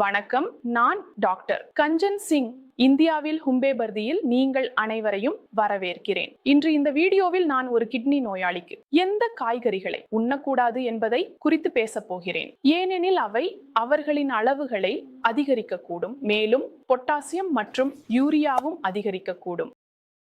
வணக்கம். நான் டாக்டர் கஞ்சன் சிங். இந்தியாவில் ஹும்பேபர்தியில் நீங்கள் அனைவரையும் வரவேற்கிறேன். இன்று இந்த வீடியோவில் நான் ஒரு கிட்னி நோயாளிக்கு எந்த காய்கறிகளை உண்ணக்கூடாது என்பதை குறித்து பேசப் போகிறேன். ஏனெனில் அவை அவர்களின் அளவுகளை அதிகரிக்கக்கூடும். மேலும் பொட்டாசியம் மற்றும் யூரியாவும் அதிகரிக்கக்கூடும்.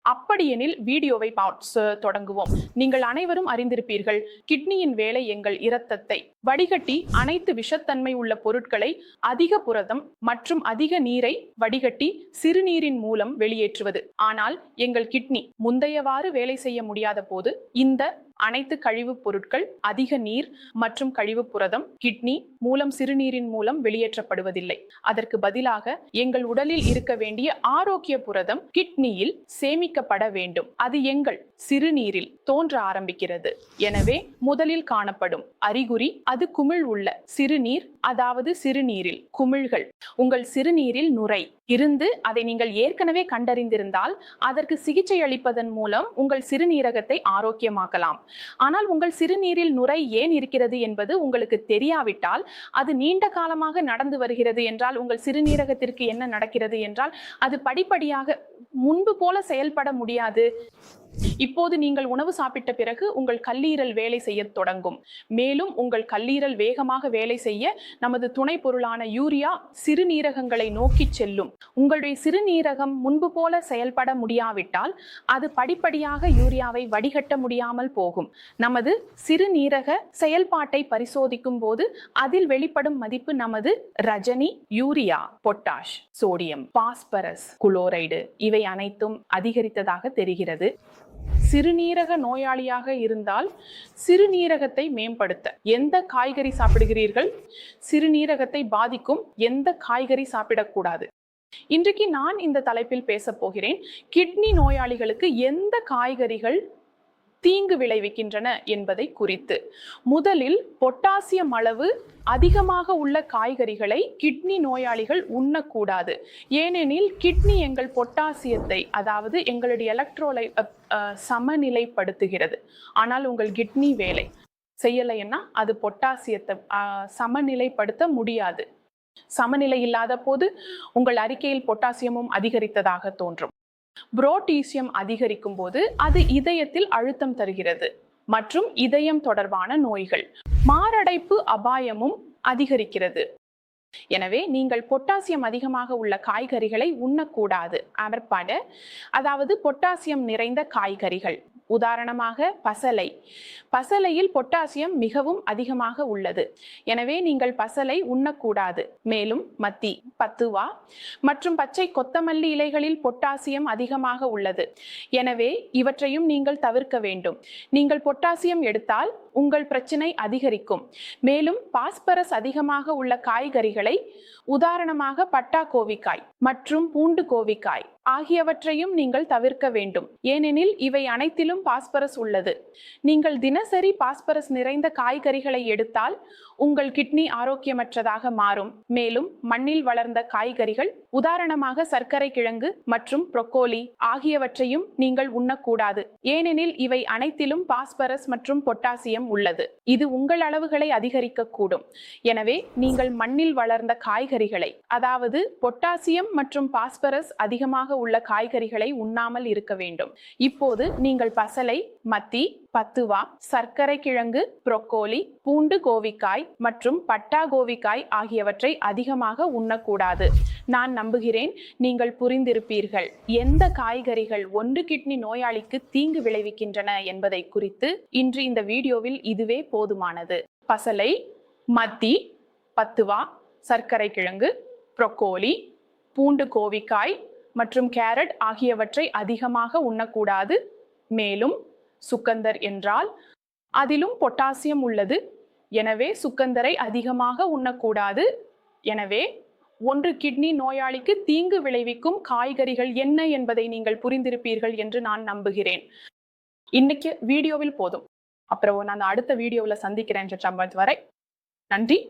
அப்படியெனில் வீடியோவை பார்த்து தொடங்குவோம். நீங்கள் அனைவரும் அறிந்திருப்பீர்கள் கிட்னியின் வேலை எங்கள் இரத்தத்தை வடிகட்டி அனைத்து விஷத்தன்மை உள்ள பொருட்களை அதிக புரதம் மற்றும் அதிக நீரை வடிகட்டி சிறுநீரின் மூலம் வெளியேற்றுவது. ஆனால் எங்கள் கிட்னி முந்தையவாறு வேலை செய்ய முடியாத போது இந்த அனைத்து கழிவுப் பொருட்கள் அதிக நீர் மற்றும் கழிவுப் புரதம் கிட்னி மூலம் சிறுநீரின் மூலம் வெளியேற்றப்படுவதில்லை. அதற்கு பதிலாக எங்கள் உடலில் இருக்க வேண்டிய ஆரோக்கிய புரதம் கிட்னியில் சேமிக்கப்பட வேண்டும். அது எங்கள் சிறுநீரில் தோன்ற ஆரம்பிக்கிறது. எனவே முதலில் காணப்படும் அறிகுறி அது குமிழ் உள்ள சிறுநீர் அதாவது சிறுநீரில் குமிழ்கள். உங்கள் சிறுநீரில் நுரை இருந்து அதை நீங்கள் ஏற்கனவே கண்டறிந்திருந்தால் அதற்கு சிகிச்சை அளிப்பதன் மூலம் உங்கள் சிறுநீரகத்தை ஆரோக்கியமாக்கலாம். ஆனால் உங்கள் சிறுநீரில் நுரை ஏன் இருக்கிறது என்பது உங்களுக்கு தெரியாவிட்டால் அது நீண்ட காலமாக நடந்து வருகிறது என்றால் உங்கள் சிறுநீரகத்திற்கு என்ன நடக்கிறது என்றால் அது படிப்படியாக முன்பு போல செயல்பட முடியாது. இப்போது நீங்கள் உணவு சாப்பிட்ட பிறகு உங்கள் கல்லீரல் வேலை செய்ய தொடங்கும். மேலும் உங்கள் கல்லீரல் வேகமாக வேலை செய்ய நமது துணை பொருளான யூரியா சிறுநீரகங்களை நோக்கி செல்லும். உங்களுடைய சிறுநீரகம் முன்பு போல செயல்பட முடியாவிட்டால் அது படிப்படியாக யூரியாவை வடிகட்ட முடியாமல் போகும். நமது சிறுநீரக செயல்பாட்டை பரிசோதிக்கும் போது அதில் வெளிப்படும் மதிப்பு நமது Rajini urea potash sodium phosphorus chloride இவை அனைத்தும் அதிகரித்ததாக தெரிகிறது. சிறுநீரக நோயாளியாக இருந்தால் சிறுநீரகத்தை மேம்படுத்த எந்த காய்கறி சாப்பிடுகிறீர்கள்? சிறுநீரகத்தை பாதிக்கும் எந்த காய்கறி சாப்பிடக்கூடாது? இன்றைக்கு நான் இந்த தலைப்பில் பேசப் போகிறேன். கிட்னி நோயாளிகளுக்கு எந்த காய்கறிகள் தீங்கு விளைவிக்கின்றன என்பதை குறித்து. முதலில் பொட்டாசியம் அளவு அதிகமாக உள்ள காய்கறிகளை கிட்னி நோயாளிகள் உண்ணக்கூடாது. ஏனெனில் கிட்னி எங்கள் பொட்டாசியத்தை அதாவது எங்களுடைய எலக்ட்ரோலை சமநிலைப்படுத்துகிறது. ஆனால் உங்கள் கிட்னி வேலை. செய்யலைன்னா அது பொட்டாசியத்தை சமநிலைப்படுத்த முடியாது. சமநிலை இல்லாத போது உங்கள் அறிக்கையில் பொட்டாசியமும் அதிகரித்ததாக தோன்றும். புரோட்டீசியம் அதிகரிக்கும் போது அது இதயத்தில் அழுத்தம் தருகிறது மற்றும் இதயம் தொடர்பான நோய்கள். மாரடைப்பு அபாயமும் அதிகரிக்கிறது. எனவே நீங்கள் பொட்டாசியம் அதிகமாக உள்ள காய்கறிகளை உண்ணக்கூடாது. அவற்பாட அதாவது பொட்டாசியம் நிறைந்த காய்கறிகள். உதாரணமாக பசலை. பசலையில் பொட்டாசியம் மிகவும் அதிகமாக உள்ளது. எனவே நீங்கள் பசலை உண்ணக்கூடாது. மேலும் மத்தி பத்துவா மற்றும் பச்சை கொத்தமல்லி இலைகளில் பொட்டாசியம் அதிகமாக உள்ளது. எனவே இவற்றையும் நீங்கள் தவிர்க்க வேண்டும். நீங்கள் பொட்டாசியம் எடுத்தால் உங்கள் பிரச்சனை அதிகரிக்கும். மேலும் பாஸ்பரஸ் அதிகமாக உள்ள காய்கறிகளை உதாரணமாக பட்டா கோவிக்காய் மற்றும் பூண்டு கோவிக்காய் ஆகியவற்றையும் நீங்கள் தவிர்க்க வேண்டும். ஏனெனில் இவை அனைத்திலும் பாஸ்பரஸ் உள்ளது. நீங்கள் தினசரி பாஸ்பரஸ் நிறைந்த காய்கறிகளை எடுத்தால் உங்கள் கிட்னி ஆரோக்கியமற்றதாக மாறும். மேலும் மண்ணில் வளர்ந்த காய்கறிகள் உதாரணமாக சர்க்கரை கிழங்கு மற்றும் ப்ரொக்கோலி ஆகியவற்றையும் நீங்கள் உண்ணக்கூடாது. ஏனெனில் இவை அனைத்திலும் பாஸ்பரஸ் மற்றும் பொட்டாசியம் உள்ளது. இது உங்கள் அளவுகளை அதிகரிக்கக்கூடும். எனவே நீங்கள் மண்ணில் வளர்ந்த காய்கறிகளை அதாவது பொட்டாசியம் மற்றும் பாஸ்பரஸ் அதிகமாக உள்ள காய்கறிகளை உண்ணாமல் இருக்க வேண்டும். இப்போது நீங்கள் பசலை மத்தி பத்துவா சர்க்கரை கிழங்கு ப்ரொக்கோலி பூண்டு கோவிக்காய் மற்றும் பட்டா கோவிக்காய் ஆகியவற்றை அதிகமாக உண்ணக்கூடாது. நான் நம்புகிறேன். நீங்கள் புரிந்திருப்பீர்கள். எந்த காய்கறிகள் ஒன்று கிட்னி நோயாளிக்கு தீங்கு விளைவிக்கின்றன என்பதை குறித்து இன்று இந்த வீடியோவில் இதுவே போதுமானது. பசலை மத்தி பத்துவா சர்க்கரை கிழங்கு ப்ரொக்கோலி பூண்டு கோவிக்காய் மற்றும் கேரட் ஆகியவற்றை அதிகமாக உண்ணக்கூடாது. மேலும் சுக்கந்தர் என்றால் அதிலும் பொட்டாசியம் உள்ளது. எனவே சுக்கந்தரை அதிகமாக உண்ணக்கூடாது. எனவே ஒன்று கிட்னி நோயாளிக்கு தீங்கு விளைவிக்கும் காய்கறிகள் என்ன என்பதை நீங்கள் புரிந்திருப்பீர்கள் என்று நான் நம்புகிறேன். இன்னைக்கு வீடியோவில் போதும். அப்புறம் நான் அடுத்த வீடியோவில் சந்திக்கிறேன் சம்பத் வரை. நன்றி.